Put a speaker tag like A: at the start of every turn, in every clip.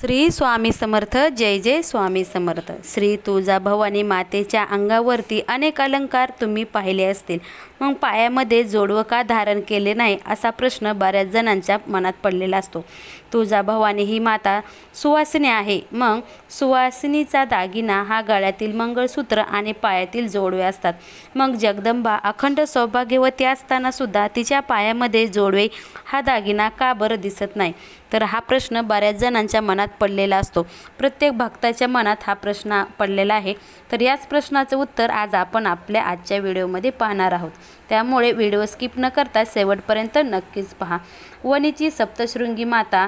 A: श्री स्वामी समर्थ जय जय स्वामी समर्थ. श्री तुळजाभवानी मातेच्या अंगावरती अनेक अलंकार तुम्ही पाहिले असतील. मग पायामध्ये जोडवं का धारण केले नाही असा प्रश्न बऱ्याच जणांच्या मनात पडलेला असतो. तुळजाभवानी ही माता सुवासिनी आहे. मग सुवासिनीचा दागिना हा गळ्यातील मंगळसूत्र आणि पायातील जोडवे असतात. मग जगदंबा अखंड सौभाग्यवती असताना सुद्धा तिच्या पायामध्ये जोडवे हा दागिना का बरं दिसत नाही? तर हा प्रश्न बऱ्याच जणांच्या मनात पडलेला असतो. प्रत्येक भक्ताच्या मनात हा प्रश्न पडलेला आहे. तर याच प्रश्नाचं उत्तर आज आपण आपल्या आजच्या व्हिडिओमध्ये पाहणार आहोत. त्यामुळे व्हिडिओ स्किप न करता शेवटपर्यंत नक्कीच पहा. वणीची सप्तशृंगी माता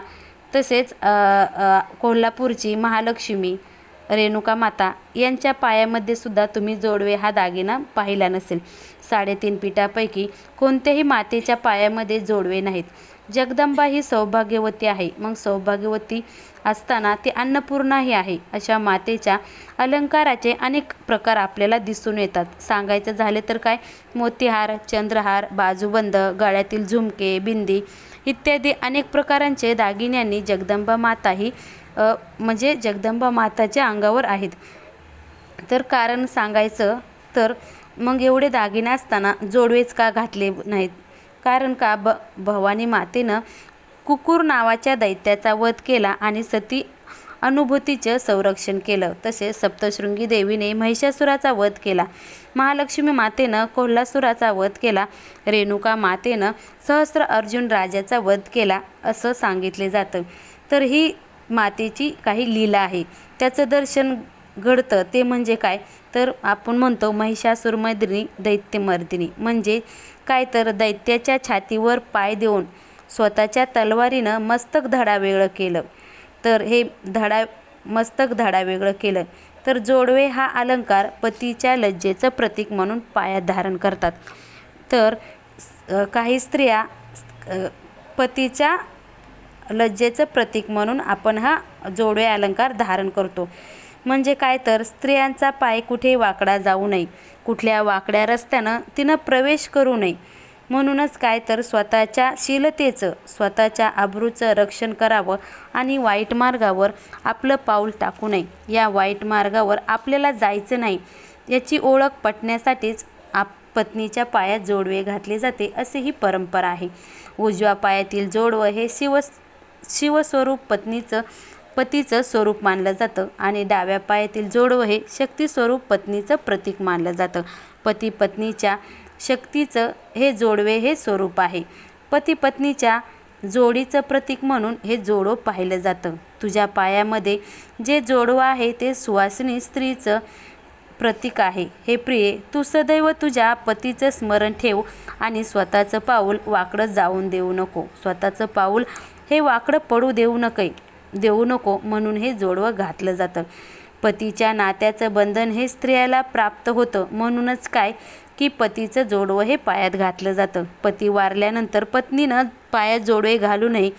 A: तसेच कोल्हापूरची महालक्ष्मी रेणुका माता यांच्या पायामध्ये सुद्धा तुम्ही जोडवे हा दागिना पाहिला नसेल. साडेतीन पिठापैकी कोणत्याही मातेच्या पायामध्ये जोडवे नाहीत. जगदंबा ही सौभाग्यवती आहे. मग सौभाग्यवती असताना ती अन्नपूर्णाही आहे. अशा मातेच्या अलंकाराचे अनेक प्रकार आपल्याला दिसून येतात. सांगायचं झाले तर काय? मोतीहार चंद्रहार बाजूबंद गळ्यातील झुमके बिंदी इत्यादी अनेक प्रकारांचे दागिन्यांनी जगदंबा माता ही म्हणजे जगदंबा माताच्या अंगावर आहेत. तर कारण सांगायचं तर मग एवढे दागिने असताना जोडवेच का घातले नाहीत? कारण का? ब भवानी मातेनं कुकुर नावाच्या दैत्याचा वध केला आणि सती अनुभूतीचं संरक्षण केलं. तसेच सप्तशृंगी देवीने महिषासुराचा वध केला. महालक्ष्मी मातेनं कोल्हासुराचा वध केला. रेणुका मातेनं सहस्र अर्जुन राजाचा वध केला असं सांगितले जातं. तर ही मातेची काही लीला आहे. त्याचं दर्शन घडतं. ते म्हणजे काय? तर आपण म्हणतो महिषासुरमर्दिनी दैत्यमर्दिनी. म्हणजे काय तर दैत्याच्या छातीवर पाय देऊन स्वतःच्या तलवारीनं मस्तक धडा वेगळं केलं. तर हे धडा मस्तक धडा वेगळं केलं. तर जोडवे हा अलंकार पतीच्या लज्जेचं प्रतीक म्हणून पायात धारण करतात. तर काही स्त्रिया पतीच्या लज्जेचं प्रतीक म्हणून आपण हा जोडवे अलंकार धारण करतो. म्हणजे काय तर स्त्रियांचा पाय कुठे वाकडा जाऊ नये. कुठल्या वाकड्या रस्त्यानं तिनं प्रवेश करू नये. म्हणूनच काय तर स्वतःच्या शीलतेचं स्वतःच्या आबरूचं रक्षण करावं आणि वाईट मार्गावर आपलं पाऊल टाकू नये. या वाईट मार्गावर आपल्याला जायचं नाही याची ओळख पटण्यासाठीच आप पत्नीच्या पायात जोडवे घातले जाते असे ही परंपरा आहे. उजव्या पायातील जोडवं हे शिव शिवस्वरूप पत्नीचं पतीचं स्वरूप मानलं जातं आणि डाव्या पायातील जोडवं हे शक्तिस्वरूप पत्नीचं प्रतीक मानलं जातं. पती पत्नीच्या शक्तीचं हे जोडवे हे स्वरूप आहे. पती पत्नीच्या जोडीचं प्रतीक म्हणून हे जोडो पाहिलं जातं. तुझ्या पायामध्ये जे जोडवं आहे ते सुवासिनी स्त्रीचं प्रतीक आहे. हे प्रिये तू सदैव तुझ्या पतीचं स्मरण ठेव आणि स्वतःचं पाऊल वाकडं जाऊन देऊ नको. स्वतःचं पाऊल हे वाकडं पडू देऊ नके देऊ नको म्हणून हे जोडवं घातलं जातं. पतीच्या नात्याचं बंधन हे स्त्रियाला प्राप्त होतं. म्हणूनच काय की पतीचं जोडवं हे पायात घातलं जातं. पती वारल्यानंतर पत्नीनं पायात जोडवे घालू नये.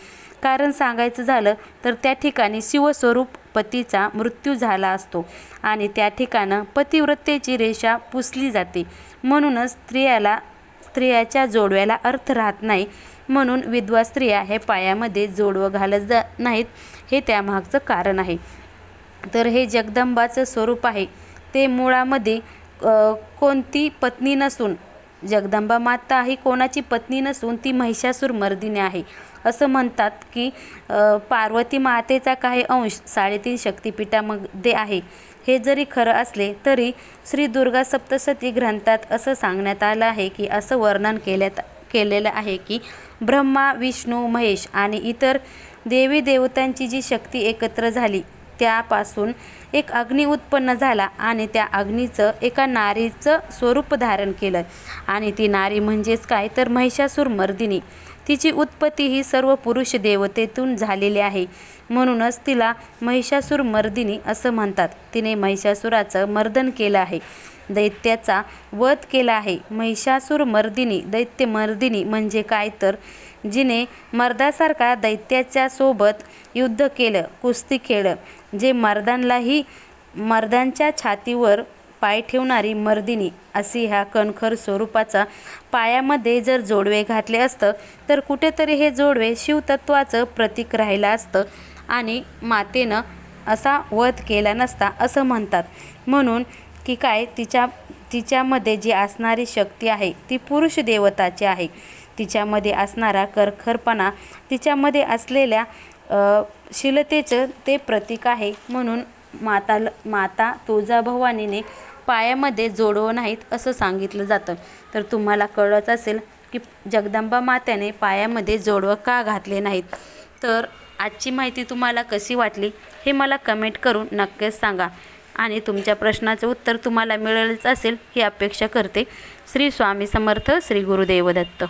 A: कारण सांगायचं झालं तर त्या ठिकाणी शिवस्वरूप पतीचा मृत्यू झाला असतो आणि त्या ठिकाणं पतिव्रतेची रेषा पुसली जाते. म्हणूनच स्त्रियाला स्त्रियाच्या जोडव्याला अर्थ राहत नाही. म्हणून विधवा स्त्रिया हे पायामध्ये जोडवं घालत जा नाहीत हे त्यामागचं कारण आहे. तर हे जगदंबाचं स्वरूप आहे. ते मुळामध्ये कोणती पत्नी नसून जगदंबा माता ही कोणाची पत्नी नसून ती महिषासूर मर्दिनी आहे. असं म्हणतात की पार्वती मातेचा काही अंश साडेतीन शक्तिपीठामध्ये आहे. हे जरी खरं असले तरी श्री दुर्गा सप्तशती ग्रंथात असं सांगण्यात आलं आहे की असं वर्णन केल्यात केलेलं आहे की ब्रह्मा विष्णू महेश आणि इतर देवी देवतांची जी शक्ती एकत्र झाली त्यापासून एक अग्नी उत्पन्न झाला आणि त्या अग्नीचं एका नारीचं स्वरूप धारण केलं. आणि ती नारी म्हणजेच काय? तर महिषासूर मर्दिनी. तिची उत्पत्ती ही सर्व पुरुष देवतेतून झालेली आहे. म्हणूनच तिला महिषासूर मर्दिनी असं म्हणतात. तिने महिषासुराचं मर्दन केलं आहे. दैत्याचा वध केला आहे. महिषासूर मर्दिनी दैत्य मर्दिनी म्हणजे काय तर? जिने मर्दासारखा दैत्याच्या सोबत युद्ध केलं कुस्ती खेळ जे मर्दांलाही मर्दांच्या छातीवर पाय ठेवणारी मर्दिनी अशी ह्या कणखर स्वरूपाचा पायामध्ये जर जोडवे घातले असतं तर कुठेतरी हे जोडवे शिवतत्वाचं प्रतीक राहिलं असतं आणि मातेनं असा वध केला नसता असं म्हणतात. म्हणून की काय तिच्या तिच्यामध्ये जी असणारी शक्ती आहे ती पुरुष देवताची आहे. तिच्यामध्ये असणारा करखरपणा तिच्यामध्ये असलेल्या शीलतेचं ते प्रतीक आहे म्हणून माता माता तुळजाभवानीने पायामध्ये जोडवं नाहीत असं सांगितलं जातं. तर तुम्हाला कळत असेल की जगदंबा मात्याने पायामध्ये जोडवं का घातले नाहीत? तर आजची माहिती तुम्हाला कशी वाटली हे मला कमेंट करून नक्कीच सांगा. आणि तुमच्या प्रश्नाचं उत्तर तुम्हाला मिळेलच असेल ही अपेक्षा करते. श्री स्वामी समर्थ श्री गुरुदेव दत्त